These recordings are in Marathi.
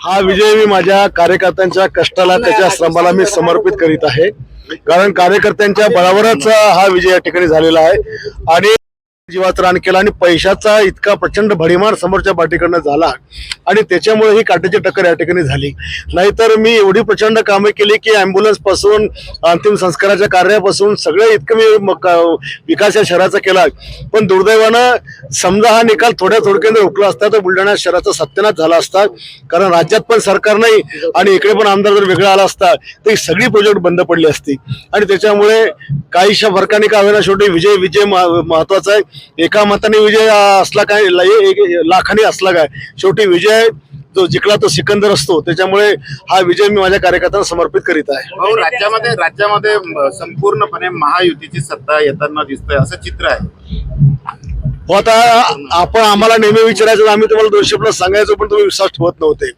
हा विजय मी माझ्या कार्यकर्त्यांच्या कष्टाला त्याच्या श्रमाला मी समर्पित करीत आहे. कारण कार्यकर्त्यांच्या बळावरच हा विजय या ठिकाणी झालेला आहे. आणि जीवात रान केला आणि पैशाचा इतका प्रचंड भडीमार समोरच्या पाठीकडनं झाला. आणि त्याच्यामुळे ही काट्याची टक्कर या ठिकाणी झाली. नाहीतर मी एवढी प्रचंड कामे केली की अँब्युलन्सपासून अंतिम संस्काराच्या कार्यापासून सगळं इतकं मी म- विकास या शहराचा केला. पण दुर्दैवानं समजा हा निकाल थोड्या थोडक्याने रोखला असता तर बुलढाणा शहराचा सत्यानाश झाला असता. कारण राज्यात पण सरकार नाही आणि इकडे पण आमदार जर वेगळा आला असता तर ही सगळी प्रोजेक्ट बंद पडली असती. आणि त्याच्यामुळे काहीशा फरकाने का होईना शेवटी विजय विजय महत्त्वाचा आहे. एका मताने विजय असला काय एक- लाखाने असला काय? शेवटी विजय जो जिंकला तो सिकंदर असतो. त्याच्यामुळे हा विजय मी माझ्या कार्यकर्त्यांना समर्पित करीत आहे. राज्यामध्ये राज्यामध्ये संपूर्णपणे महायुतीची सत्ता येताना दिसतंय असं चित्र आहे. हो आता आपण आम्हाला नेहमी विचारायचं आम्ही तुम्हाला दोनशे प्लस सांगायचो पण तुम्ही विश्वास ठेवत नव्हते.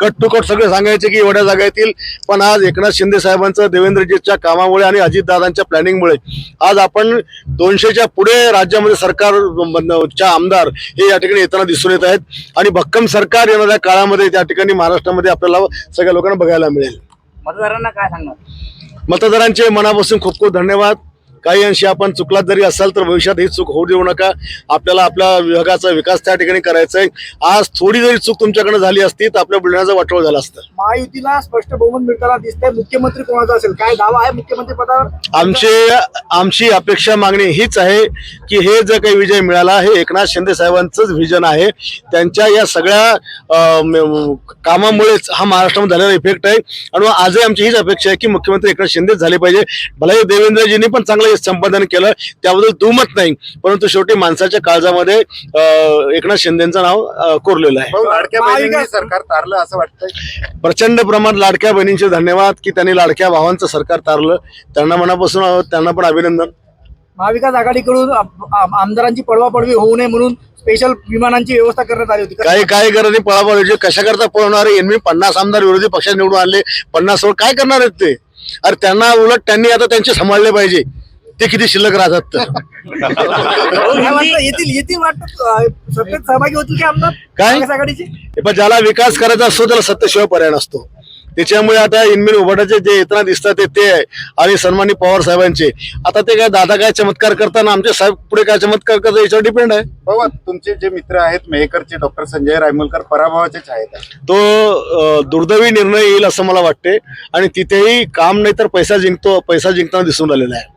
कट टू कट सगळे सांगायचे की एवढ्या जागा येतील पण आज एकनाथ शिंदे साहेबांचं देवेंद्रजीच्या कामामुळे आणि अजितदादांच्या प्लॅनिंगमुळे आज आपण दोनशेच्या पुढे राज्यामध्ये सरकार च्या आमदार हे या ठिकाणी येताना दिसून येत आहेत. आणि भक्कम सरकार येणाऱ्या काळामध्ये त्या ठिकाणी महाराष्ट्रामध्ये आपल्याला सगळ्या लोकांना बघायला मिळेल. मतदारांना काय सांगणार? मतदारांचे मनापासून खूप खूप धन्यवाद. काही अंशी आपण चुकलात जरी असाल तर भविष्यात ही चूक होऊ देऊ नका. आपल्याला आपल्या विभागाचा विकास त्या ठिकाणी करायचा आहे आज थोडी जरी चूक तुमच्याकडे झाली असती तर आपल्या बुलढाण्याचं वाटोळ झालं असतं. महायुतीला स्पष्ट बहुमत मिळताना दिसतंय. मुख्यमंत्री कोणाचा असेल? काय दावा आहे मुख्यमंत्री पदावर आमचे आमची अपेक्षा मागणी हीच आहे. की हे जे काही विजय मिळाला हे एकनाथ शिंदे साहेबांचंच व्हिजन आहे. त्यांच्या या सगळ्या कामामुळेच हा महाराष्ट्रामध्ये झालेला इफेक्ट आहे. आणि मग आजही आमची हीच अपेक्षा आहे की मुख्यमंत्री एकनाथ शिंदेच झाले पाहिजे. भलाही देवेंद्रजींनी पण चांगलं हे संपादन केलं त्याबद्दल दुमत नाही. परंतु शेवटी माणसाच्या काळजामध्ये एकनाथ शिंदेचं नाव कोरलेलं आहे. लाडक्या सरकार तारलं असं वाटतंय? प्रचंड प्रमाणात लाडक्या बहिणींचे धन्यवाद की त्यांनी लाडक्या भावांचं सरकार तारलं. त्यांना मनापासून त्यांना पण अभिनंदन. महाविकास आघाडीकडून आम- आम- आमदारांची पडवापडवी होऊ नये म्हणून स्पेशल विमानांची व्यवस्था करण्यात आली होती. काही काय गरज नाही पळापळ कशा करता पळवणार? आहे यांनी पन्नास आमदार विरोधी पक्षात निवडून आणले. पन्नास वर काय करणार आहेत ते? अरे त्यांना उलट त्यांनी आता त्यांचे सांभाळले पाहिजे. ते किती शिल्लक राहतात काय? येतील येतील वाटतं. सहभागी होतील की आमदार? काय? महाविकास आघाडीचे? पण ज्याला विकास करायचा असतो त्याला सत्तेशिवाय पर्याय नसतो. त्याच्यामुळे आता इनमिन उभाटाचे जे येताना दिसतात ते ते आहे. आणि सन्मानी पवार साहेबांचे. आता ते काय दादा काय चमत्कार करताना आमचे साहेब पुढे काय चमत्कार करतात याच्यावर डिपेंड आहे. भाऊ तुमचे जे मित्र आहेत मेहकरचे डॉक्टर संजय रायमुलकर पराभवाचेच आहेत. तो दुर्दैवी निर्णय येईल असं मला वाटते. आणि तिथेही काम नाही तर पैसा जिंकतो पैसा जिंकताना दिसून आलेला आहे.